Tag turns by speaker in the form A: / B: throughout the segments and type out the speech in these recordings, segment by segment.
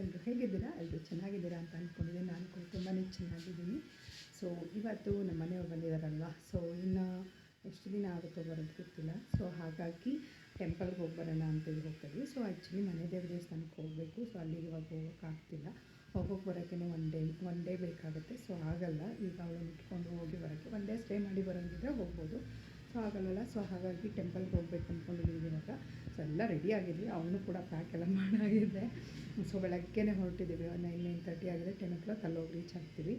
A: ಎಲ್ಲರೂ ಹೇಗಿದ್ದೀರಾ? ಎಲ್ಲರೂ ಚೆನ್ನಾಗಿದ್ದೀರಾ ಅಂತ ಅಂದ್ಕೊಂಡಿದ್ದೀನಿ ನಾನು ಕೂಡ ತುಂಬಾ ಚೆನ್ನಾಗಿದ್ದೀನಿ. ಸೊ ಇವತ್ತು ನಮ್ಮ ಮನೆಯವ್ರು ಬಂದಿದ್ದಾರಲ್ವ? ಸೊ ಇನ್ನು ಎಷ್ಟು ದಿನ ಆಗುತ್ತೋ ಬರೋದು ಗೊತ್ತಿಲ್ಲ. ಸೊ ಹಾಗಾಗಿ ಟೆಂಪಲ್ಗೆ ಹೋಗಿ ಬರೋಣ ಅಂತೇಳಿ ಹೋಗ್ತಾಯಿದ್ವಿ ಸೊ ಆ್ಯಕ್ಚುಲಿ ಮನೆ ದೇವ್ರ ದೇವಸ್ಥಾನಕ್ಕೆ ಹೋಗಬೇಕು. ಸೊ ಅಲ್ಲಿ ಇವಾಗ ಹೋಗೋಕ್ಕಾಗ್ತಿಲ್ಲ ಹೋಗೋಕ್ಕೆ ಬರೋಕ್ಕೇ ಒನ್ ಡೇ ಒನ್ ಡೇ ಬೇಕಾಗುತ್ತೆ. ಸೊ ಆಗಲ್ಲ. ಈಗ ಅವಳನ್ನು ಇಟ್ಕೊಂಡು ಹೋಗಿ ಬರೋಕ್ಕೆ. ಒನ್ ಡೇ ಸ್ಟೇ ಮಾಡಿ ಬರೋಂಗಿದ್ರೆ ಹೋಗ್ಬೋದು. ಸೊ ಆಗಲ್ಲ ಸೊ ಹಾಗಾಗಿ ಟೆಂಪಲ್ಗೆ ಹೋಗ್ಬೇಕು ಅಂದ್ಕೊಂಡಿದ್ದೀವಿ ಇವಾಗ. ಸೊ ಎಲ್ಲ ರೆಡಿ ಆಗಿದ್ವಿ. ಅವನು ಕೂಡ ಪ್ಯಾಕ್ ಎಲ್ಲ ಮಾಡಾಗಿದೆ ಸೊ ಬೆಳಗ್ಗೆನೇ ಹೊರಟಿದ್ದೀವಿ ನೈನ್ ನೈನ್ ತರ್ಟಿ ಆಗಿದೆ. ಟೆನ್ ಓ ಕ್ಲಾಕ್ ಅಲ್ಲಿ ಹೋಗಿ ರೀಚ್ ಆಗ್ತೀವಿ.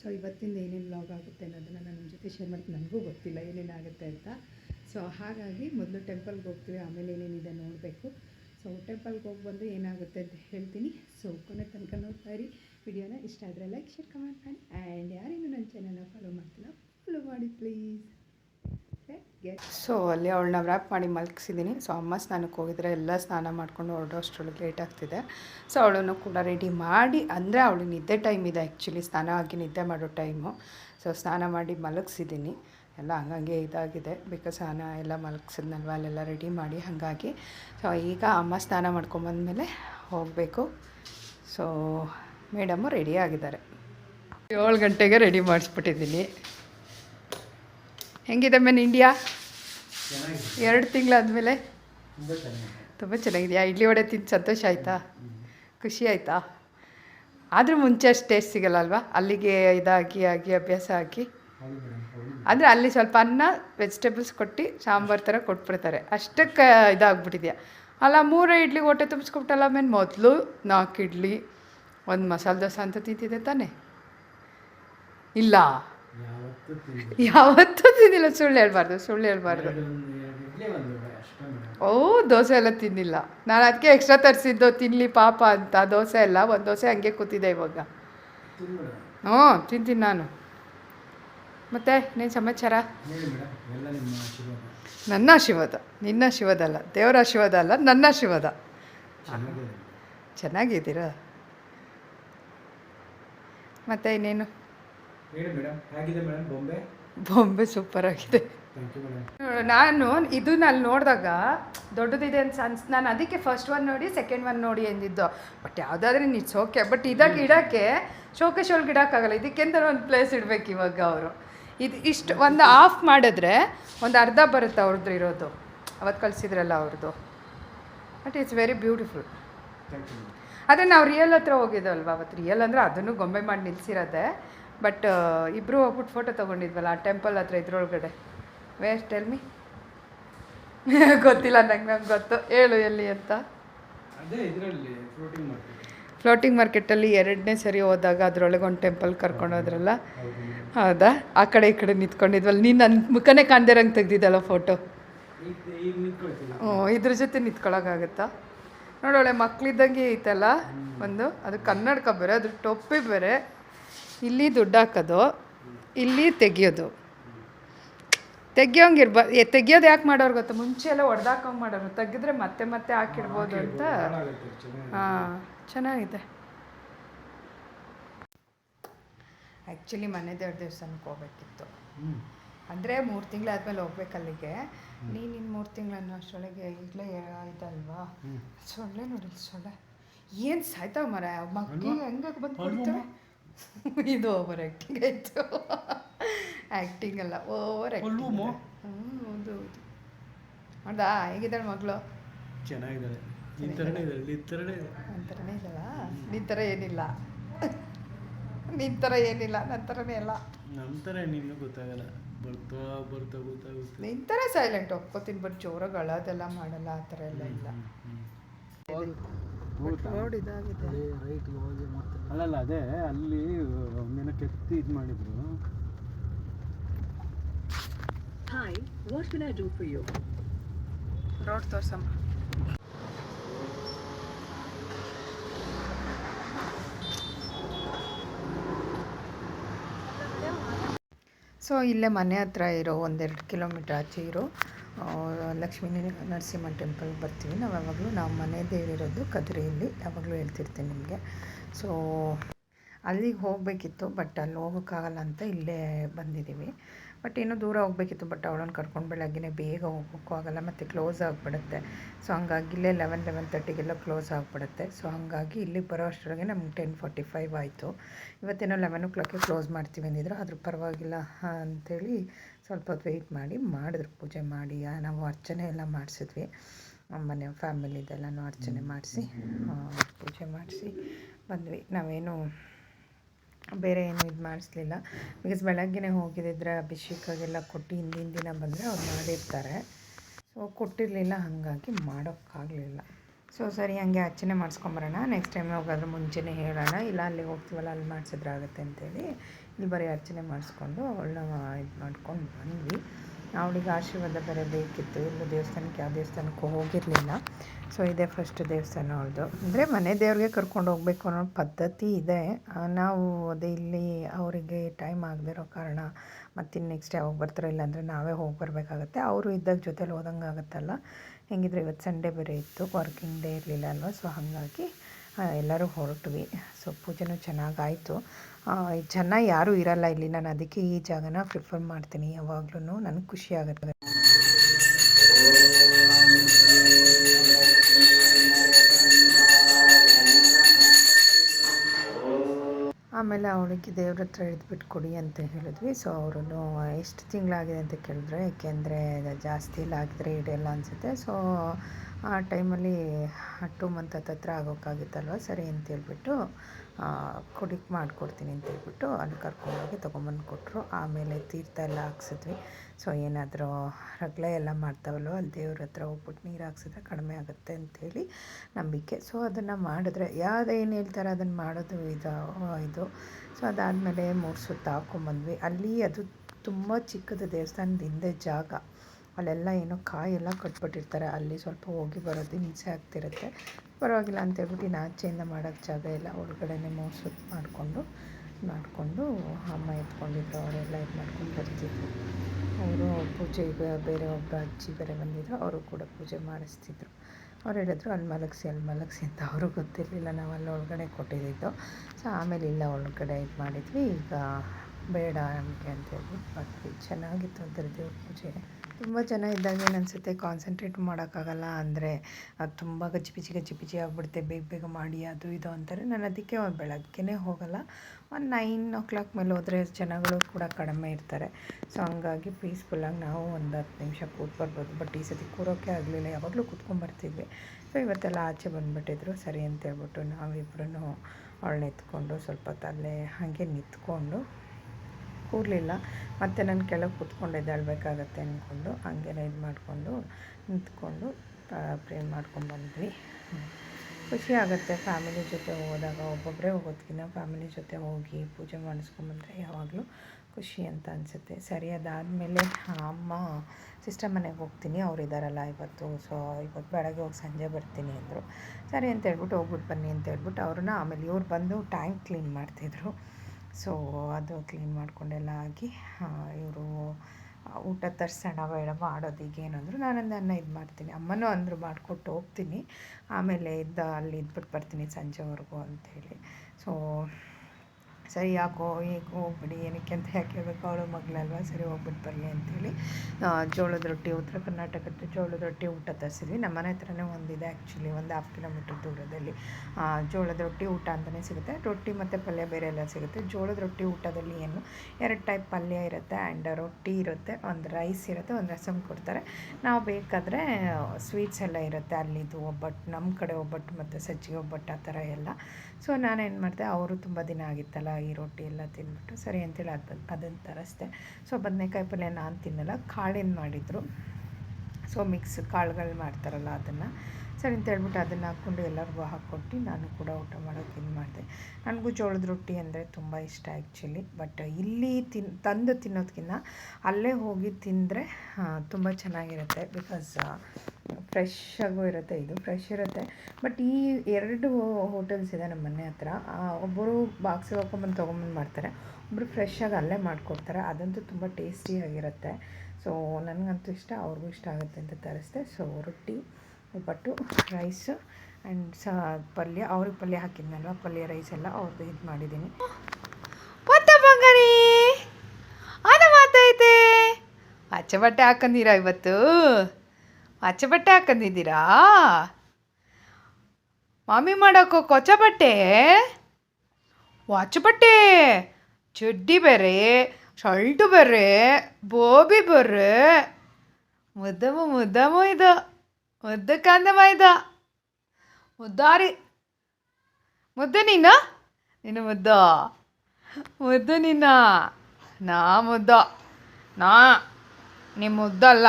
A: ಸೊ ಇವತ್ತಿಂದ ಏನೇನು ಲಾಗ್ ಆಗುತ್ತೆ ಅನ್ನೋದನ್ನು ನಾನು ನಿಮ್ಮ ಜೊತೆ ಶೇರ್ ಮಾಡ್ತೀನಿ. ನನಗೂ ಗೊತ್ತಿಲ್ಲ ಏನೇನಾಗುತ್ತೆ ಅಂತ. ಸೊ ಹಾಗಾಗಿ ಮೊದಲು ಟೆಂಪಲ್ಗೆ ಹೋಗ್ತೀವಿ. ಆಮೇಲೆ ಏನೇನಿದೆ ನೋಡಬೇಕು. ಸೊ ಟೆಂಪಲ್ಗೆ ಹೋಗಿ ಬಂದು ಏನಾಗುತ್ತೆ ಅಂತ ಹೇಳ್ತೀನಿ. ಸೊ ಕೊನೆ ತನಕ ನೋಡ್ತಾ ಇರಿ. ವಿಡಿಯೋನ ಇಷ್ಟ ಆದರೆ ಲೈಕ್ ಶೇರ್ ಕಮೆಂಟ್ ಮಾಡಿ. ಆ್ಯಂಡ್ ಯಾರೇನು ನನ್ನ ಚಾನಲ್ನ ಫಾಲೋ ಮಾಡ್ತಿಲ್ಲ ಫಾಲೋ ಮಾಡಿ ಪ್ಲೀಸ್ ಸೊ ಅಲ್ಲಿ ಅವಳನ್ನ ವ್ರ್ಯಾಪ್ ಮಾಡಿ ಮಲಗಿಸಿದ್ದೀನಿ ಸೊ ಅಮ್ಮ ಸ್ನಾನಕ್ಕೆ ಹೋಗಿದ್ರೆ ಎಲ್ಲ ಸ್ನಾನ ಮಾಡ್ಕೊಂಡು ಹೊರಡೋಷ್ಟ್ರೊಳಗೆ ಲೇಟ್ ಆಗ್ತಿದೆ. ಸೊ ಅವಳನ್ನು ಕೂಡ ರೆಡಿ ಮಾಡಿ, ಅಂದರೆ ಅವಳು ನಿದ್ದೆ ಟೈಮ್ ಇದೆ ಆ್ಯಕ್ಚುಲಿ ಸ್ನಾನ ಆಗಿ ನಿದ್ದೆ ಮಾಡೋ ಟೈಮು ಸೊ ಸ್ನಾನ ಮಾಡಿ ಮಲಗಿಸಿದ್ದೀನಿ ಎಲ್ಲ ಹಂಗಂಗೆ ಇದಾಗಿದೆ. ಬಿಕಾಸ್ ಸ್ನಾನ ಎಲ್ಲ ಮಲಗಿಸಿದ್ನಲ್ವ, ಅಲ್ಲೆಲ್ಲ ರೆಡಿ ಮಾಡಿ ಹಾಗಾಗಿ. ಸೊ ಈಗ ಅಮ್ಮ ಸ್ನಾನ ಮಾಡ್ಕೊಂಬಂದಮೇಲೆ ಹೋಗಬೇಕು. ಸೊ ಮೇಡಮು ರೆಡಿ ಆಗಿದ್ದಾರೆ. ಏಳು ಗಂಟೆಗೆ ರೆಡಿ ಮಾಡಿಸ್ಬಿಟ್ಟಿದ್ದೀನಿ. ಹೆಂಗಿದೆ ಮೆನ್ ಇಂಡಿಯಾ ಎರಡು ತಿಂಗಳಾದಮೇಲೆ?
B: ತುಂಬ ಚೆನ್ನಾಗಿದೆ.
A: ತುಂಬ ಚೆನ್ನಾಗಿದೆಯಾ? ಇಡ್ಲಿ ವಡೆ ತಿಂದು ಸಂತೋಷ ಆಯಿತಾ? ಖುಷಿ ಆಯಿತಾ? ಆದರೂ ಮುಂಚೆ ಅಷ್ಟು ಟೇಸ್ಟ್ ಸಿಗಲ್ಲ ಅಲ್ವಾ? ಅಲ್ಲಿಗೆ ಇದಾಗಿ ಆಗಿ ಅಭ್ಯಾಸ
B: ಹಾಕಿ
A: ಅಂದರೆ ಅಲ್ಲಿ ಸ್ವಲ್ಪ ಅನ್ನ ವೆಜಿಟೇಬಲ್ಸ್ ಕೊಟ್ಟು ಸಾಂಬಾರು ಥರ ಕೊಟ್ಬಿಡ್ತಾರೆ. ಅಷ್ಟಕ್ಕೆ ಇದಾಗ್ಬಿಟ್ಟಿದೆಯಾ? ಅಲ್ಲ ಮೂರೇ ಇಡ್ಲಿ ಹೊಟ್ಟೆ ತುಂಬಿಸ್ಕೊಬಿಟ್ಟಲ್ಲ ಮೇನ್ ಮೊದಲು ನಾಲ್ಕು ಇಡ್ಲಿ ಒಂದು ಮಸಾಲೆ ದೋಸೆ ಅಂತ ತಿಂತಿದ್ದೆ ತಾನೇ? ಇಲ್ಲ.
B: ಯಾವತ್ತೂ ತಿಂದು
A: ಯಾವತ್ತೂ ತಿಂದಿಲ್ಲ ಸುಳ್ಳು ಹೇಳ್ಬಾರ್ದು ಸುಳ್ಳು ಹೇಳ್ಬಾರ್ದು. ಓ ದೋಸೆ ಎಲ್ಲ ತಿನ್ನಿಲ್ಲ. ನಾನು ಅದಕ್ಕೆ ಎಕ್ಸ್ಟ್ರಾ ತರಿಸಿದ್ದು ತಿನ್ನಲಿ ಪಾಪ ಅಂತ ದೋಸೆ ಎಲ್ಲ ಒಂದು ದೋಸೆ ಹಂಗೆ ಕೂತಿದೆ ಇವಾಗ. ಹ್ಞೂ ತಿಂತೀನಿ ನಾನು. ಮತ್ತೆ ನೀನು ಸಮಾಚಾರ? ನನ್ನ ಆಶೀರ್ವಾದ ನಿನ್ನ ಆಶೀರ್ವಾದ ಅಲ್ಲ ದೇವರ ಆಶೀರ್ವಾದ ಅಲ್ಲ ನನ್ನ ಆಶೀರ್ವಾದ.
B: ಚೆನ್ನಾಗಿದೆ.
A: ಚೆನ್ನಾಗಿದ್ದೀರಾ? ಮತ್ತೆ ಇನ್ನೇನು?
B: ಹೇಳಿ ಮೇಡಮ್ ಹೇಗಿದೆ ಮೇಡಮ್ ಬೊಂಬೆ?
A: ಬೊಂಬೆ ಸೂಪರ್ ಆಗಿದೆ.
B: ಥ್ಯಾಂಕ್ ಯು ಮೇಡಮ್
A: ನೋಡು, ನಾನು ಇದನ್ನ ಅಲ್ಲಿ ನೋಡಿದಾಗ ದೊಡ್ಡದಿದೆ ಅಂತ ಅನ್ಸ್ ನಾನು ಅದಕ್ಕೆ ಫಸ್ಟ್ ಒನ್ ನೋಡಿ ಸೆಕೆಂಡ್ ಒನ್ ನೋಡಿ ಎಂದಿದ್ದು. ಬಟ್ ಯಾವುದಾದ್ರೆ ಇಟ್ಸ್ ಓಕೆ ಬಟ್ ಇದಕ್ಕೆ ಇಡೋಕ್ಕೆ ಶೋಕೇಶ್ ಒಳಗೆ ಇಡೋಕ್ಕಾಗಲ್ಲ. ಇದಕ್ಕೆಂತ ಒಂದು ಪ್ಲೇಸ್ ಇಡಬೇಕು ಇವಾಗ ಅವರು. ಇದು ಇಷ್ಟು ಒಂದು ಆಫ್ ಮಾಡಿದ್ರೆ ಒಂದು ಅರ್ಧ ಬರುತ್ತೆ ಅವ್ರದ್ದು ಇರೋದು. ಅವತ್ತು ಕಳಿಸಿದ್ರಲ್ಲ ಅವ್ರದ್ದು. But it's very beautiful
B: thank you madam
A: ಅದೇ ನಾವು ರಿಯಲ್ ಹತ್ರ ಹೋಗಿದ್ದಲ್ವ ಅವತ್ತು? ರಿಯಲ್ ಅಂದರೆ ಅದನ್ನು ಗೊಂಬೆ ಮಾಡಿ ನಿಲ್ಸಿರೋದೆ. ಬಟ್ ಇಬ್ಬರು ಹೋಗ್ಬಿಟ್ಟು ಫೋಟೋ ತೊಗೊಂಡಿದ್ವಲ್ಲ ಆ ಟೆಂಪಲ್ ಹತ್ರ ಇದ್ರೊಳಗಡೆ. ವೇರ್ ಟೆಲ್ ಮಿ ಗೊತ್ತಿಲ್ಲ ನಂಗೆ ನಂಗೆ ಗೊತ್ತು. ಹೇಳು ಎಲ್ಲಿ ಅಂತ.
B: ಅದೇ ಇದರಲ್ಲಿ ಫ್ಲೋಟಿಂಗ್ ಮಾರ್ಕೆಟ್
A: ಫ್ಲೋಟಿಂಗ್ ಮಾರ್ಕೆಟಲ್ಲಿ ಎರಡನೇ ಸರಿ ಹೋದಾಗ ಅದರೊಳಗೆ ಒಂದು ಟೆಂಪಲ್ ಕರ್ಕೊಂಡೋದ್ರಲ್ಲ
B: ಹೌದಾ.
A: ಆ ಕಡೆ ಈ ಕಡೆ ನಿಂತ್ಕೊಂಡಿದ್ವಲ್ಲ ನೀನು ನನ್ನ ಮುಖನೇ ಕಾಣ್ದಿರಂಗೆ ತೆಗ್ದಿದ್ದಲ್ಲ ಫೋಟೋ ಹ್ಞೂ ಇದ್ರ ಜೊತೆ ನಿಂತ್ಕೊಳ್ಳೋಕ್ಕಾಗತ್ತಾ ನೋಡೋಳೆ ಮಕ್ಳಿದ್ದಂಗೆ ಐತಲ್ಲ ಒಂದು. ಅದು ಕನ್ನಡಕ ಬೇರೆ ಅದ್ರ ಟೊಪ್ಪಿ ಬೇರೆ. ಇಲ್ಲಿ ದುಡ್ಡು ಹಾಕೋದು ಇಲ್ಲಿ ತೆಗಿಯೋದು. ತೆಗಿಯೋಂಗಿರ್ಬ ಏ ತೆಗಿಯೋದು ಯಾಕೆ ಮಾಡೋರು ಗೊತ್ತಾ? ಮುಂಚೆ ಎಲ್ಲ ಹೊಡೆದಾಕೊಂಡ್ ಮಾಡೋರು. ತೆಗೆದ್ರೆ ಮತ್ತೆ ಮತ್ತೆ ಹಾಕಿಡ್ಬೋದು ಅಂತ. ಹಾಂ ಚೆನ್ನಾಗಿದೆ. ಆ್ಯಕ್ಚುಲಿ ಮನೆ ದೇವ್ರ ದೇವಸ್ಥಾನಕ್ಕೆ ಹೋಗ್ಬೇಕಿತ್ತು. ಅಂದ್ರೆ ಮೂರು ತಿಂಗಳಾದ್ಮೇಲೆ ಹೋಗ್ಬೇಕು ಅಲ್ಲಿಗೆ. ನೀನು ಮೂರು ತಿಂಗಳು ಅಷ್ಟರೊಳಗೆ ಈಗಲೇ ಇದಲ್ವಾ ಸೊಳ್ಳೆ ನೋಡಿ ಸೊಳ್ಳೆ. ಏನು ಸಾಯ್ತಾವ ಮರ ಮಕ್ಕಳಿಗೆ ಹೆಂಗಾಗಿ ಬಂದು ಕೊಡ್ತೇವೆ ಇದು ಓವರ್ ಆ್ಯಕ್ಟಿಂಗ್ ಆಯಿತು. ಆ್ಯಕ್ಟಿಂಗ್ ಅಲ್ಲ ಓವರ್ ಆ್ಯಕ್ಟಿಂಗ್ ಹೌದು ಹೌದು. ಹೌದಾ ಹೇಗಿದ್ದಾಳೆ ಮಗಳು?
B: ಚೆನ್ನಾಗಿದ್ದಾಳೆ ಥರನೇ
A: ಇದ್ದಾಳ? ಥರ ಏನಿಲ್ಲ. ಥರ ಏನಿಲ್ಲ ನನ್ನ ಥರನೇ ಅಲ್ಲ.
B: ನಮ್ಮ ಥರ ನಿನ್ನೂ ಗೊತ್ತಾಗಲ್ಲ. ಬರ್ತಾ ಬರ್ತಾ ಗೊತ್ತಾಗುತ್ತೆ
A: ಥರ ಸೈಲೆಂಟ್ ಒಪ್ಕೋತೀನಿ ಬಟ್ ಜೋರಾಗಿ ಅಳೋದೆಲ್ಲ ಮಾಡಲ್ಲ ಆ ಥರ ಎಲ್ಲ ಇಲ್ಲ.
B: ರೈಟ್ಗೆ ಹೋಗಿ ಮತ್ತೆ ಅಲ್ಲಲ್ಲ ಅದೇ ಅಲ್ಲಿ ಒಂದಿನ ಕೆತ್ತಿ ಇದು ಮಾಡಿದ್ರು.
C: Hi what can I do for you?
A: Road ತೋರ್ಸಮ್ಮ. So ಇಲ್ಲೇ ಮನೆ ಹತ್ರ ಇರೋ ಒಂದೆರಡು ಕಿಲೋಮೀಟರ್ ಆಚೆ ಇರೋ ಲಕ್ಷ್ಮೀ ನರಸಿಂಹ ಟೆಂಪಲ್ ಬರ್ತೀವಿ. ನಾವು ಯಾವಾಗಲೂ ನಾವು ಮನೆ ದೇವಿರೋದು ಕದ್ರಿಯಲ್ಲಿ. ಯಾವಾಗಲೂ ಹೇಳ್ತಿರ್ತೀನಿ ನಿಮಗೆ. ಸೊ ಅಲ್ಲಿಗೆ ಹೋಗಬೇಕಿತ್ತು ಬಟ್ ಅಲ್ಲಿ ಹೋಗೋಕ್ಕಾಗಲ್ಲ ಅಂತ ಇಲ್ಲೇ ಬಂದಿದ್ದೀವಿ ಬಟ್ ಇನ್ನೂ ದೂರ ಹೋಗಬೇಕಿತ್ತು ಬಟ್ ಅವಳನ್ನು ಕರ್ಕೊಂಡು ಬೆಳಗ್ಗೆ ಬೇಗ ಹೋಗೋಕ್ಕೂ ಆಗಲ್ಲ ಮತ್ತು ಕ್ಲೋಸ್ ಆಗಿಬಿಡುತ್ತೆ. ಸೊ ಹಂಗಾಗಿ ಇಲ್ಲೇ ಲೆವೆನ್ ಲೆವೆನ್ ತರ್ಟಿಗೆಲ್ಲ ಕ್ಲೋಸ್ ಆಗಿಬಿಡುತ್ತೆ. ಸೊ ಹಾಗಾಗಿ ಇಲ್ಲಿಗೆ ಬರೋ ಅಷ್ಟರೊಳಗೆ ನಮ್ಗೆ ಟೆನ್ ಫಾರ್ಟಿ ಫೈವ್ ಆಯಿತು. ಇವತ್ತೇನೋ ಲೆವೆನ್ ಓ ಕ್ಲಾಕಿಗೆ ಕ್ಲೋಸ್ ಮಾಡ್ತೀವಿ ಅಂದಿದ್ರು. ಆದರೂ ಪರವಾಗಿಲ್ಲ ಅಂಥೇಳಿ ಸ್ವಲ್ಪ ಹೊತ್ತು ವೆಯ್ಟ್ ಮಾಡಿ, ಮಾಡಿದ್ರು ಪೂಜೆ ಮಾಡಿ ನಾವು ಅರ್ಚನೆ ಎಲ್ಲ ಮಾಡಿಸಿದ್ವಿ. ಮನೆ ಫ್ಯಾಮಿಲಿದೆಲ್ಲನೂ ಅರ್ಚನೆ ಮಾಡಿಸಿ ಪೂಜೆ ಮಾಡಿಸಿ ಬಂದ್ವಿ. ನಾವೇನು ಬೇರೆ ಏನು ಇದು ಮಾಡಿಸ್ಲಿಲ್ಲ. ಬಿಕಾಸ್ ಬೆಳಗ್ಗೆನೇ ಹೋಗಿದ್ದಿದ್ರೆ ಅಭಿಷೇಕಾಗೆಲ್ಲ ಕೊಟ್ಟು ಹಿಂದಿನ ದಿನ ಬಂದರೆ ಅವ್ರು ಮಾಡಿರ್ತಾರೆ. ಸೊ ಕೊಟ್ಟಿರಲಿಲ್ಲ, ಹಾಗಾಗಿ ಮಾಡೋಕ್ಕಾಗಲಿಲ್ಲ. ಸೊ ಸರಿ, ಹಂಗೆ ಅಚ್ಚನೆ ಮಾಡಿಸ್ಕೊಂಬರೋಣ. ನೆಕ್ಸ್ಟ್ ಟೈಮ್ ಹೋಗೋದ್ರ ಮುಂಚೆನೇ ಹೇಳೋಣ. ಇಲ್ಲ, ಅಲ್ಲಿ ಹೋಗ್ತೀವಲ್ಲ, ಅಲ್ಲಿ ಮಾಡಿಸಿದ್ರೆ ಆಗುತ್ತೆ ಅಂತೇಳಿ. ಇಲ್ಲಿ ಬರೀ ಅರ್ಚನೆ ಮಾಡಿಸ್ಕೊಂಡು ಅವಳನ್ನ ಇದು ಮಾಡ್ಕೊಂಡು ಬಂದ್ವಿ. ಅವಳಿಗೆ ಆಶೀರ್ವಾದ ಬೇರೆ ಬೇಕಿತ್ತು. ಇಲ್ಲೂ ದೇವಸ್ಥಾನಕ್ಕೆ ಯಾವ ದೇವಸ್ಥಾನಕ್ಕೂ ಹೋಗಿರಲಿಲ್ಲ. ಸೊ ಇದೇ ಫಸ್ಟ್ ದೇವಸ್ಥಾನ ಅವಳದು. ಅಂದರೆ ಮನೆ ದೇವ್ರಿಗೆ ಕರ್ಕೊಂಡು ಹೋಗ್ಬೇಕು ಅನ್ನೋ ಪದ್ಧತಿ ಇದೆ. ನಾವು ಅದೇ ಇಲ್ಲಿ ಅವರಿಗೆ ಟೈಮ್ ಆಗದಿರೋ ಕಾರಣ ಮತ್ತಿನ್ನು ನೆಕ್ಸ್ಟ್ ಯಾವಾಗ ಬರ್ತಾರೋ ಇಲ್ಲಾಂದರೆ ನಾವೇ ಹೋಗಿ ಬರಬೇಕಾಗತ್ತೆ. ಅವರು ಇದ್ದಾಗ ಜೊತೇಲಿ ಹೋದಂಗೆ ಆಗುತ್ತಲ್ಲ ಹೆಂಗಿದ್ರೆ ಇವತ್ತು ಸಂಡೇ ಬೇರೆ ಇತ್ತು, ವರ್ಕಿಂಗ್ ಡೇ ಇರಲಿಲ್ಲ ಅಲ್ವಾ ಸೊ ಹಾಗಾಗಿ ಎಲ್ಲರೂ ಹೊರಟ್ವಿ. ಸೊ ಪೂಜೆನೂ ಚೆನ್ನಾಗಾಯಿತು. ಜನ ಯಾರೂ ಇರಲ್ಲ ಇಲ್ಲಿ, ನಾನು ಅದಕ್ಕೆ ಈ ಜಾಗನ ಪ್ರಿಫರ್ ಮಾಡ್ತೀನಿ ಯಾವಾಗ್ಲೂ ನನಗೆ ಖುಷಿ ಆಗುತ್ತೆ. ಆಮೇಲೆ ಅವಳಿಗೆ ದೇವ್ರ ಹತ್ರ ಹಿಡಿದ್ಬಿಟ್ಟು ಕೊಡಿ ಅಂತ ಹೇಳಿದ್ವಿ. ಸೊ ಅವರು ಎಷ್ಟು ತಿಂಗಳಾಗಿದೆ ಅಂತ ಕೇಳಿದ್ರೆ, ಏಕೆಂದರೆ ಜಾಸ್ತಿ ಎಲ್ಲ ಆಗಿದ್ರೆ ಹಿಡಿಯಲ್ಲ ಅನಿಸುತ್ತೆ. ಸೊ ಆ ಟೈಮಲ್ಲಿ ಟೂ ಮಂತ್ ಹತ್ತತ್ರ ಆಗೋಕ್ಕಾಗಿತ್ತಲ್ವ? ಸರಿ ಅಂತ ಹೇಳ್ಬಿಟ್ಟು ಕೊಡಿಗೆ ಮಾಡಿಕೊಡ್ತೀನಿ ಅಂತ ಹೇಳ್ಬಿಟ್ಟು ಅಲ್ಲಿ ಕರ್ಕೊಂಡೋಗಿ ತೊಗೊಂಬಂದು ಕೊಟ್ಟರು ಆಮೇಲೆ ತೀರ್ಥ ಎಲ್ಲ ಹಾಕ್ಸಿದ್ವಿ. ಸೊ, ಏನಾದರೂ ರಗಳೆ ಎಲ್ಲ ಮಾಡ್ತಾವಲ್ವ? ಅಲ್ಲಿ ದೇವ್ರ ಹತ್ರ ಹೋಗ್ಬಿಟ್ಟು ನೀರು ಹಾಕ್ಸಿದ್ರೆ ಕಡಿಮೆ ಆಗುತ್ತೆ ಅಂಥೇಳಿ ನಂಬಿಕೆ. ಸೊ, ಅದನ್ನು ಮಾಡಿದ್ರೆ ಯಾವುದೇನು ಹೇಳ್ತಾರೆ ಅದನ್ನು ಮಾಡೋದು ಇದು ಇದು. ಸೊ, ಅದಾದಮೇಲೆ ಮೂರು ಸುತ್ತ ಹಾಕ್ಕೊಂಬಂದ್ವಿ ಅಲ್ಲಿ ಅದು ತುಂಬ ಚಿಕ್ಕದು ದೇವಸ್ಥಾನದ ಹಿಂದೆ ಜಾಗ. ಅಲ್ಲೆಲ್ಲ ಏನೋ ಕಾಯೆಲ್ಲ ಕಟ್ಬಿಟ್ಟಿರ್ತಾರೆ. ಅಲ್ಲಿ ಸ್ವಲ್ಪ ಹೋಗಿ ಬರೋದು ಹಿಂಸೆ ಆಗ್ತಿರುತ್ತೆ. ಪರವಾಗಿಲ್ಲ ಅಂತ ಹೇಳ್ಬಿಟ್ಟು ಇನ್ನು ಆಚೆಯಿಂದ ಮಾಡೋಕ್ಕೆ ಜಾಗ ಇಲ್ಲ. ಒಳಗಡೆನೆ ಮೋಸ ಮಾಡಿಕೊಂಡು ಮಾಡಿಕೊಂಡು ಅಮ್ಮ ಎತ್ಕೊಂಡಿದ್ರು, ಅವರೆಲ್ಲ ಇದು ಮಾಡ್ಕೊಂಡು ಬರ್ತಿದ್ರು. ಅವರು ಪೂಜೆಗೆ ಬೇರೆ ಒಬ್ಬ ಅಜ್ಜಿ ಬೇರೆ ಬಂದಿದ್ರು, ಅವರು ಕೂಡ ಪೂಜೆ ಮಾಡಿಸ್ತಿದ್ರು. ಅವ್ರು ಹೇಳಿದ್ರು, ಅಲ್ಲಿ ಮಲಗಿಸಿ ಅಲ್ಲಿ ಮಲಗಿಸಿ ಅಂತ. ಅವರು ಗೊತ್ತಿರಲಿಲ್ಲ, ನಾವು ಅಲ್ಲಿ ಒಳಗಡೆ ಕೊಟ್ಟಿದ್ದಿದ್ದು ಸೊ ಆಮೇಲೆ ಇಲ್ಲ, ಒಳಗಡೆ ಇದು ಮಾಡಿದ್ವಿ. ಈಗ ಬೇಡ ನಮಗೆ ಅಂತ ಹೇಳ್ಬಿಟ್ಟು ಬರ್ತೀವಿ. ಚೆನ್ನಾಗಿತ್ತು ಒಂಥರ ದೇವ್ರ ಪೂಜೆ. ತುಂಬ ಜನ ಇದ್ದಾಗ ಏನು ಅನಿಸುತ್ತೆ ಕಾನ್ಸಂಟ್ರೇಟ್ ಮಾಡೋಕ್ಕಾಗಲ್ಲ ಅಂದರೆ ಅದು ತುಂಬ ಗಚ್ಚಿ ಪಿಚಿ ಗಚ್ಚಿ ಪಿಚಿ ಆಗಿಬಿಡುತ್ತೆ, ಬೇಗ ಬೇಗ ಮಾಡಿ ಅದು ಇದು ಅಂತಾರೆ. ನಾನು ಅದಕ್ಕೆ ಒಂದು ಬೆಳಗ್ಗೆನೇ ಹೋಗಲ್ಲ, ಒಂದು ನೈನ್ ಓ ಕ್ಲಾಕ್ ಮೇಲೆ ಹೋದರೆ ಜನಗಳು ಕೂಡ ಕಡಿಮೆ ಇರ್ತಾರೆ. ಸೊ ಹಂಗಾಗಿ ಪೀಸ್ಫುಲ್ಲಾಗಿ ನಾವು ಒಂದು ಹತ್ತು ನಿಮಿಷ ಬರ್ಬೋದು ಬಟ್ ಈ ಸತಿ ಕೂರೋಕ್ಕೆ ಆಗಲಿಲ್ಲ, ಯಾವಾಗಲೂ ಕೂತ್ಕೊಂಡ್ಬರ್ತಿದ್ವಿ ಸೊ ಇವತ್ತೆಲ್ಲ ಆಚೆ ಬಂದುಬಿಟ್ಟಿದ್ರು, ಸರಿ ಅಂತ ಹೇಳ್ಬಿಟ್ಟು ನಾವಿಬ್ಬರೂ ಅವಳನ್ನ ಎತ್ಕೊಂಡು ಸ್ವಲ್ಪ ತಲೆ ಹಾಗೆ ನಿಂತ್ಕೊಂಡು ಕೂರಲಿಲ್ಲ. ಮತ್ತು ನಾನು ಕೆಳಗೆ ಕೂತ್ಕೊಂಡು ಎದ್ದೇಳಬೇಕಾಗತ್ತೆ ಅಂದ್ಕೊಂಡು ಹಂಗೆಲ್ಲ ಇದು ಮಾಡಿಕೊಂಡು ನಿಂತ್ಕೊಂಡು ಪ್ರೇ ಮಾಡ್ಕೊಂಡು ಬಂದ್ವಿ. ಖುಷಿ ಆಗುತ್ತೆ. ಫ್ಯಾಮಿಲಿ ಜೊತೆ ಹೋದಾಗ ಒಬ್ಬೊಬ್ಬರೇ ಹೋಗೋದ್ಕಿಂತ ಫ್ಯಾಮಿಲಿ ಜೊತೆ ಹೋಗಿ ಪೂಜೆ ಮಾಡಿಸ್ಕೊಂಬಂದ್ರೆ ಯಾವಾಗಲೂ ಖುಷಿ ಅಂತ ಅನಿಸುತ್ತೆ. ಸರಿ, ಅದಾದಮೇಲೆ ಅಮ್ಮ ಸಿಸ್ಟರ್ ಮನೆಗೆ ಹೋಗ್ತೀನಿ. ಅವ್ರು ಇದ್ದಾರಲ್ಲ ಇವತ್ತು, ಸೊ ಇವತ್ತು ಬೆಳಗ್ಗೆ ಹೋಗಿ ಸಂಜೆ ಬರ್ತೀನಿ ಅಂದರು. ಸರಿ ಅಂತ ಹೇಳ್ಬಿಟ್ಟು ಹೋಗ್ಬಿಟ್ಟು ಬನ್ನಿ ಅಂತ ಹೇಳ್ಬಿಟ್ಟು ಅವ್ರನ್ನ ಆಮೇಲೆ ಇವ್ರು ಬಂದು ಟ್ಯಾಂಕ್ ಕ್ಲೀನ್ ಮಾಡ್ತಿದ್ರು. ಸೊ ಅದು ಕ್ಲೀನ್ ಮಾಡ್ಕೊಂಡೆಲ್ಲ ಆಗಿ ಇವರು ಊಟ ತರ್ಸೋಣ, ಬೇಡ, ಮಾಡೋದು, ಈಗ ಏನಂದ್ರು ನಾನೊಂದು ಅನ್ನ ಇದು ಮಾಡ್ತೀನಿ. ಅಮ್ಮನೂ ಅಂದರು ಮಾಡಿಕೊಟ್ಟು ಹೋಗ್ತೀನಿ. ಆಮೇಲೆ ಇದ್ದ, ಅಲ್ಲಿ ಇದ್ಬಿಟ್ಟು ಬರ್ತೀನಿ ಸಂಜೆವರೆಗೂ ಅಂಥೇಳಿ ಸೊ ಸರಿ, ಯಾಕೋ, ಏಕೋ, ಹೋಗ್ಬಿಡಿ, ಏನಕ್ಕೆ ಅಂತ ಯಾಕೆ ಹೇಳ್ಬೇಕು? ಅವಳು ಮಗಳಲ್ವ? ಸರಿ, ಹೋಗ್ಬಿಟ್ಟು ಬರಲಿ ಅಂತೇಳಿ ಜೋಳದ ರೊಟ್ಟಿ, ಉತ್ತರ ಕರ್ನಾಟಕದ ಜೋಳದ ರೊಟ್ಟಿ ಊಟ ತರಿಸಿದ್ವಿ. ನಮ್ಮ ಮನೆ ಹತ್ರನೇ ಒಂದಿದೆ ಆ್ಯಕ್ಚುಲಿ ಒಂದು ಹಾಫ್ ಕಿಲೋಮೀಟ್ರ್ ದೂರದಲ್ಲಿ. ಜೋಳದ ರೊಟ್ಟಿ ಊಟ ಅಂತಲೇ ಸಿಗುತ್ತೆ. ರೊಟ್ಟಿ ಮತ್ತು ಪಲ್ಯ ಬೇರೆ ಎಲ್ಲ ಸಿಗುತ್ತೆ. ಜೋಳದ ರೊಟ್ಟಿ ಊಟದಲ್ಲಿ ಏನು? ಎರಡು ಟೈಪ್ ಪಲ್ಯ ಇರುತ್ತೆ ಆ್ಯಂಡ್ ರೊಟ್ಟಿ ಇರುತ್ತೆ, ಒಂದು ರೈಸ್ ಇರುತ್ತೆ, ಒಂದು ರಸಮ್ ಕೊಡ್ತಾರೆ. ನಾವು ಬೇಕಾದರೆ ಸ್ವೀಟ್ಸ್ ಎಲ್ಲ ಇರುತ್ತೆ ಅಲ್ಲಿದು, ಒಬ್ಬಟ್ಟು, ನಮ್ಮ ಕಡೆ ಒಬ್ಬಟ್ಟು ಮತ್ತು ಸಜ್ಜಿಗೆ ಒಬ್ಬಟ್ಟು ಆ ಥರ ಎಲ್ಲ. ಸೊ ನಾನೇನು ಮಾಡಿದೆ, ಅವರು ತುಂಬ ದಿನ ಆಗಿತ್ತಲ್ಲ ಈ ರೊಟ್ಟಿ ಎಲ್ಲ ತಿಂದ್ಬಿಟ್ಟು ಸರಿ ಅಂತೇಳಿ ಅದು ಅದನ್ನು ತರಿಸ್ದೆ. ಸೊ, ಬದನೇಕಾಯಿ ಪಲ್ಯ ನಾನು ತಿನ್ನಲ್ಲ, ಕಾಳಿನ ಮಾಡಿದರು. ಸೊ ಮಿಕ್ಸ್ ಕಾಳುಗಳು ಮಾಡ್ತಾರಲ್ಲ ಅದನ್ನು. ಸರಿ ಅಂತ ಹೇಳ್ಬಿಟ್ಟು ಅದನ್ನು ಹಾಕ್ಕೊಂಡು ಎಲ್ಲರಿಗೂ ಹಾಕ್ಕೊಟ್ಟು ನಾನು ಕೂಡ ಊಟ ಮಾಡೋಕೆ ಇದು ಮಾಡಿದೆ. ನನಗೂ ಜೋಳದ ರೊಟ್ಟಿ ಅಂದರೆ ತುಂಬ ಇಷ್ಟ ಆ್ಯಕ್ಚುಲಿ ಬಟ್ ಇಲ್ಲಿ ತಿನ್ ತಂದು ತಿನ್ನೋದಕ್ಕಿಂತ ಅಲ್ಲೇ ಹೋಗಿ ತಿಂದರೆ ತುಂಬ ಚೆನ್ನಾಗಿರುತ್ತೆ. ಬಿಕಾಸ್ ಫ್ರೆಶ್ ಆಗೂ ಇರುತ್ತೆ, ಇದು ಫ್ರೆಶ್ ಇರುತ್ತೆ. ಬಟ್ ಈ ಎರಡು ಹೋಟೆಲ್ಸ್ ಇದೆ ನಮ್ಮ ಮನೆ ಹತ್ರ ಒಬ್ಬರು ಬಾಕ್ಸ್ ಹಾಕೊಂಬಂದು ತೊಗೊಂಬಂದು ಮಾಡ್ತಾರೆ ಒಬ್ಬರು ಫ್ರೆಶ್ಶಾಗಿ ಅಲ್ಲೇ ಮಾಡಿಕೊಡ್ತಾರೆ. ಅದಂತೂ ತುಂಬ ಟೇಸ್ಟಿಯಾಗಿರುತ್ತೆ ಸೊ ನನಗಂತೂ ಇಷ್ಟ, ಅವ್ರಿಗೂ ಇಷ್ಟ ಆಗುತ್ತೆ ಅಂತ ತರಿಸ್ದೆ. ಸೊ ರೊಟ್ಟಿ ಒಬ್ಬಟ್ಟು ರೈಸು ಆ್ಯಂಡ್ ಸ ಪಲ್ಯ, ಅವ್ರಿಗೆ ಪಲ್ಯ ಹಾಕಿದ್ನಲ್ವ? ಪಲ್ಯ ರೈಸ್ ಎಲ್ಲ ಅವ್ರದ್ದು ಇದು ಮಾಡಿದ್ದೀನಿ. ಬಂಗಾರಿ? ಆಚೆ ಬಟ್ಟೆ ಹಾಕೊಂಡಿರ ಇವತ್ತು? ಆಚೆ ಬಟ್ಟೆ ಹಾಕೊಂಡಿದ್ದೀರಾ ಮಮ್ಮಿ ಮಾಡೋಕ್ಕೋ ಕೊಚ್ಚ ಬಟ್ಟೆ ವಾಚ ಬಟ್ಟೆ ಚಡ್ಡಿ ಬೇರೆ ಶಲ್ಟು ಬೇರೆ, ಬೋಬಿ ಬರ್ರೆ ಮುದ್ದಮ ಮುದ್ದಮ ಇದು. ಮುದ್ದ ಕಾಂದಮ ಇದು. ಮುದ್ದಾರಿ. ಮುದ್ದೆ ನೀನು? ನೀನು ಮುದ್ದ. ಮುದ್ದು ನಿನ್ನ ನಾ ಮುದ್ದ. ನಾ ನಿಮ್ಮ ಮುದ್ದಲ್ಲ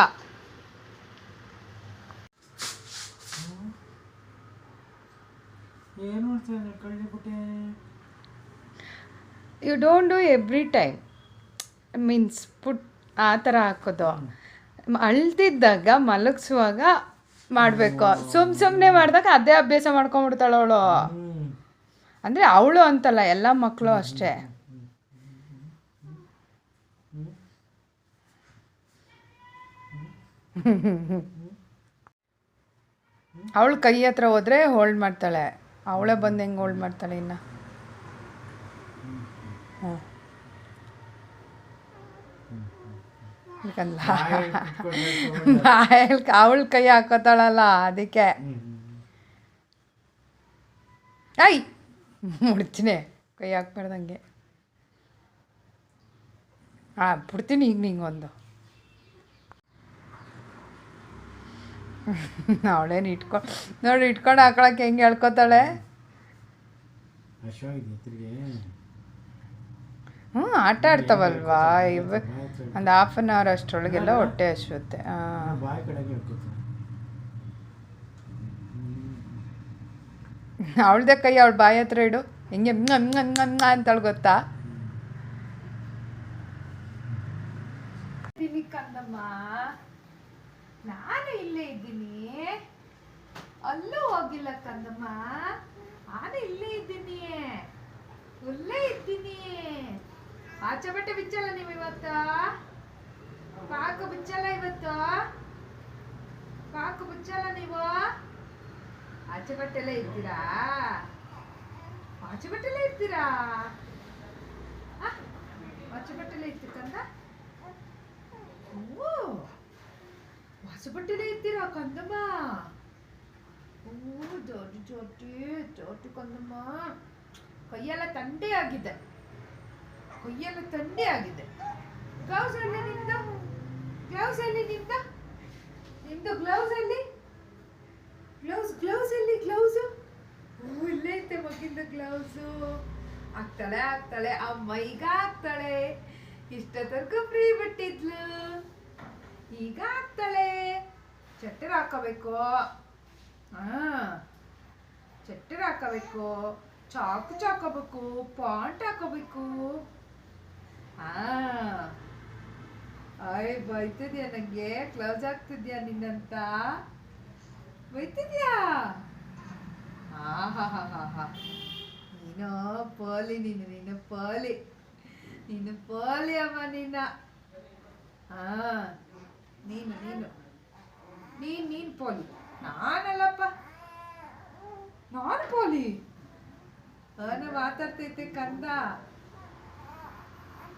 B: ಏನು
A: you don't do every time means put ಆ ಥರ ಹಾಕೋದು. ಅಳ್ತಿದ್ದಾಗ ಮಲಗಿಸುವಾಗ ಮಾಡಬೇಕು. ಸುಮ್ ಸುಮ್ಮನೆ ಮಾಡಿದಾಗ ಅದೇ ಅಭ್ಯಾಸ ಮಾಡ್ಕೊಂಬಿಡ್ತಾಳೆ ಅವಳು. ಅಂದರೆ ಅವಳು ಅಂತಲ್ಲ ಎಲ್ಲ ಮಕ್ಕಳು ಅಷ್ಟೇ. ಅವಳು ಕೈ ಹತ್ರ ಹೋದ್ರೆ ಹೋಲ್ಡ್ ಮಾಡ್ತಾಳೆ. ಅವಳೇ ಬಂದು ಹೆಂಗೆ ಹೋಲ್ಡ್ ಮಾಡ್ತಾಳೆ ಇನ್ನು? ಹ್ಞೂ ಅವಳು ಕೈ ಹಾಕೋತಾಳಲ್ಲ ಅದಕ್ಕೆ. ಐ ಮುಡ್ತೀನಿ. ಕೈ ಹಾಕ್ಬಾರ್ದಂಗೆ. ಹಾಂ ಬಿಡ್ತೀನಿ ಈಗ ನಿಂಗೊಂದು. ಅವಳೇನು ಇಟ್ಕೊಂಡು ನೋಡಿ ಇಟ್ಕೊಂಡು ಹಾಕೊಳಕ್ಕೆ ಹೆಂಗೆ ಹೇಳ್ಕೊತಾಳೆ? ಹ್ಞೂ ಆಟ ಆಡ್ತಾವಲ್ವಾ? ಇವ ಒಂದು ಹಾಫ್ ಆನ್ ಅವರ್ ಅಷ್ಟರೊಳಗೆಲ್ಲ ಹೊಟ್ಟೆ ಹಸುತ್ತೆ ಹಾಂ ಅವಳದೇ ಕೈ ಅವಳ ಬಾಯಿ ಹತ್ರ ಇಡು. ಹೆಂಗೆ ಹಂಗ ಗೊತ್ತಾ? ಕಂದಮ್ಮ ನಾನು ಇಲ್ಲೇ ಇದ್ದೀನಿ. ಅಲ್ಲೂ ಹೋಗಿಲ್ಲ ಕಂದಮ್ಮ ನಾನು ಇಲ್ಲೇ ಇದ್ದೀನಿ. ಇಲ್ಲೇ ಇದ್ದೀನಿ. ಆಚೆ ಬಟ್ಟೆ ಬಿಚ್ಚಲ್ಲ ನೀವು ಇವತ್ತ? ಪಾಕು ಬಿಚ್ಚಲ್ಲ ಇವತ್ತು? ಪಾಕ ಬಿಚ್ಚಲ್ಲ ನೀವು? ಆಚೆ ಬಟ್ಟೆಲ್ಲ ಇರ್ತೀರಾ? ಆಚೆ ಬಟ್ಟೆಲ್ಲ ಇರ್ತೀರಾ? ಆಚೆ ಬಟ್ಟೆಲ್ಲ ಕಂದ? ಓ ಬಟ್ಟೆಲ್ಲ ಇರ್ತೀರಾ ಕಂದಮ್ಮ? ಓ ಜೋಟಿ ಜೋಟಿ ಜೋಟಿ ಕಂದಮ್ಮ. ಕೈಯೆಲ್ಲ ತಂಡೆ ಆಗಿದೆ. ಕೈಯೆಲ್ಲ ತಂಡೆ ಆಗಿದೆ. ಗ್ಲೌಸ್ ಅಲ್ಲಿ ನಿಂದ? ಗ್ಲೌಸ್ ಅಲ್ಲಿ ನಿಂದ? ನಿಂದು ಗ್ಲೌಸ್ ಅಲ್ಲಿ? ಗ್ಲೌಸ್ ಗ್ಲೌಸ್ ಅಲ್ಲಿ ಗ್ಲೌಸು ಇಲ್ಲೇ ಐತೆ ಮಗಿಂದ ಗ್ಲೌಸು ಆಗ್ತಾಳೆ ಆಗ್ತಾಳೆ, ಆ ಮೈಗ ಆಗ್ತಾಳೆ. ತರ್ಕ ಫ್ರೀ ಬಿಟ್ಟಿದ್ಲು. ಈಗ ಆಗ್ತಾಳೆ ಚಟ್ಟರ್ ಹಾಕೋಬೇಕು. ಚಟ್ಟರ್ ಹಾಕೋಬೇಕು. ಚಾಕು ಚಾಕೋಬೇಕು ಪಾಂಟ್ ಹಾಕೋಬೇಕು. ಆ ಬೈತಿದ್ಯಾ ನಂಗೆ? ಕ್ಲೋಸ್ ಆಗ್ತಿದ್ಯಾ ನಿನ್ನಂತ? ಬೈತಿದ್ಯಾ? ಆಹಾಹಾಹಾಹಾ. ನೀನು ಪೋಲಿ ನೀನು ನೀನು ಪೋಲಿ ನೀನು ಪೋಲಿ ಅಮ್ಮ ನಿನ್ನ ಹಾ. ನೀನು ನೀನು. ನೀನ್ ನೀನ್ ಪೋಲಿ. ನಾನಲ್ಲಪ್ಪ. ನಾನು ಪೋಲಿ. ಅವನ ಮಾತಾಡ್ತೈತೆ ಕಂದ.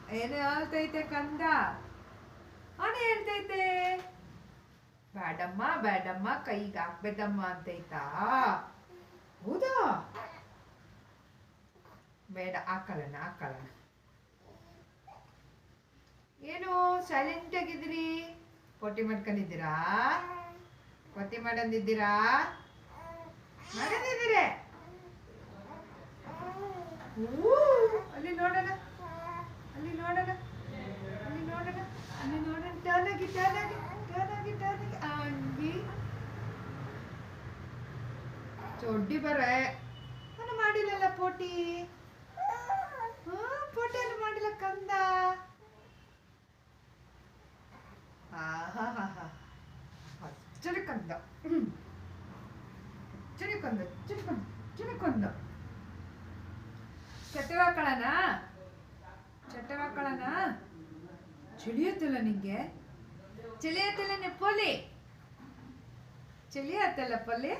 A: ಏನೇ ಹೇಳ್ತೈತೆ ಕಂದ. ಅವನು ಹೇಳ್ತೈತೆ. ಬೇಡಮ್ಮ ಬೇಡಮ್ಮ ಕೈಗೆ ಹಾಕ್ಬೇಡಮ್ಮ ಅಂತೈತಾ? ಹೌದಾ? ಬೇಡ, ಹಾಕಲ್ಲಣ್ಣ ಹಾಕೊಳ್ಳೋಣ ಏನು ಸೈಲೆಂಟ್ ಆಗಿದ್ದೀರಿ ಪೊಟ್ಟಿ ಮಾಡ್ಕೊಂಡಿದ್ದೀರಾ? ಪೊಟ್ಟಿ ಮಾಡಂದಿದ್ದೀರಾ? ಮಾಡಂದಿದ್ದೀರಿ? ಅಲ್ಲಿ ನೋಡೋಣ ಅಲ್ಲಿ ನೋಡೋಣ ಅಲ್ಲಿ ನೋಡೋಣ ಅಲ್ಲಿ ನೋಡೋಣ. ಟರ್ನ್ ಆಗಿ ಟರ್ನ್ ಆಗಿ ಟರ್ನ್ ಆಗಿ ಟರ್ನ್ ಆಗಿ. ಚೊಡ್ಡಿ ಬರೇ. ನಾನು ಮಾಡಿಲ್ಲಲ್ಲ ಪೋಟಿ. ಹ್ಞೂ ಪೋಟಿ ಎಲ್ಲ ಮಾಡಿಲ್ಲ ಕಂದ. ಆಹಾಹಾಹಾ. ಅಚ್ಚರಿ ಕಂದ ಹ್ಮ್. ಅಚ್ಚರಿ ಕಂದ ಅಚ್ಚರಿ ಕಂದ ಅಚ್ಚರಿ ಕಂದ ಚಟ್ಟೆ ಹಾಕೊಳ್ಳೋಣ ಚಟ್ಟೆ ಹಾಕೊಳ್ಳೋಣ ಚಳಿಯತ್ತಲ್ಲ ನಿಂಗೆ? ಚಳಿಯತ್ತಲ್ಲ ನೆಪ್ಪೋಲಿ ಚಳಿಯತ್ತಲ್ಲ ಪೊಲಿ?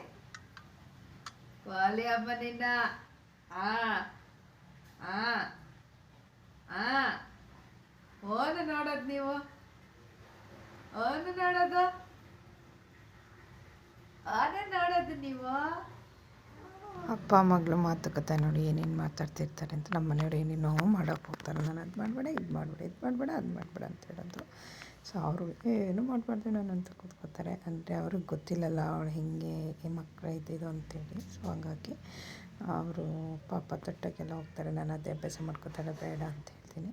A: ಪೊಲಿ ಅಮ್ಮ ನಿನ್ನ. ಆ ಆ ಆ. ಓದ ನೋಡೋದು ನೀವು.
D: ಅವನು ನೋಡೋದು ಅವನೇ ನೋಡೋದು ನೀವು?
A: ಅಪ್ಪ, ಮಗಳು ಮಾತುಕತೆ ನೋಡಿ ಏನೇನು ಮಾತಾಡ್ತಿರ್ತಾರೆ ಅಂತ ನಮ್ಮ ಮನೆಯವ್ರು ಏನೇನೋ ಮಾಡೋಕೆ ಹೋಗ್ತಾರೆ. ನಾನು ಅದು ಮಾಡಬೇಡ, ಇದು ಮಾಡಬೇಡ ಇದು ಮಾಡಬೇಡ, ಅದು ಮಾಡಬೇಡ ಅಂತ ಹೇಳೋದು. ಸೊ ಅವರು ಏನು ಮಾಡಬಾರ್ದು ನಾನು ಅಂತ ಕೂತ್ಕೋತಾರೆ ಅಂದರೆ ಅವ್ರಿಗೆ ಗೊತ್ತಿಲ್ಲಲ್ಲ ಅವಳು ಹಿಂಗೆ ಮಕ್ಕಳು ಇದ್ದಿದ್ದು ಅಂತೇಳಿ. ಸೊ ಹಂಗಾಗಿ ಅವರು ಪಾಪ ತಟ್ಟಕ್ಕೆಲ್ಲ ಹೋಗ್ತಾರೆ. ನಾನು ಅದೇ ಅಭ್ಯಾಸ ಮಾಡ್ಕೋತಾರೆ ಬೇಡ ಅಂತ ಹೇಳ್ತೀನಿ.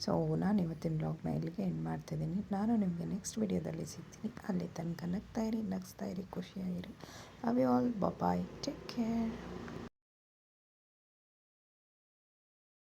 A: ಸೊ ನಾನು ಇವತ್ತಿನ ಬ್ಲಾಗ್ನ ಇಲ್ಲಿಗೆ ಎಂಡ್ ಮಾಡ್ತಿದ್ದೀನಿ. ನಾನು ನಿಮಗೆ ನೆಕ್ಸ್ಟ್ ವಿಡಿಯೋದಲ್ಲಿ ಸಿಗ್ತೀನಿ. ಅಲ್ಲಿ ತನಕ ನಗ್ತಾ ಇರಿ, ನಗಿಸ್ತಾ ಇರಿ, ಖುಷಿಯಾಗಿರಿ. Love you all bye take care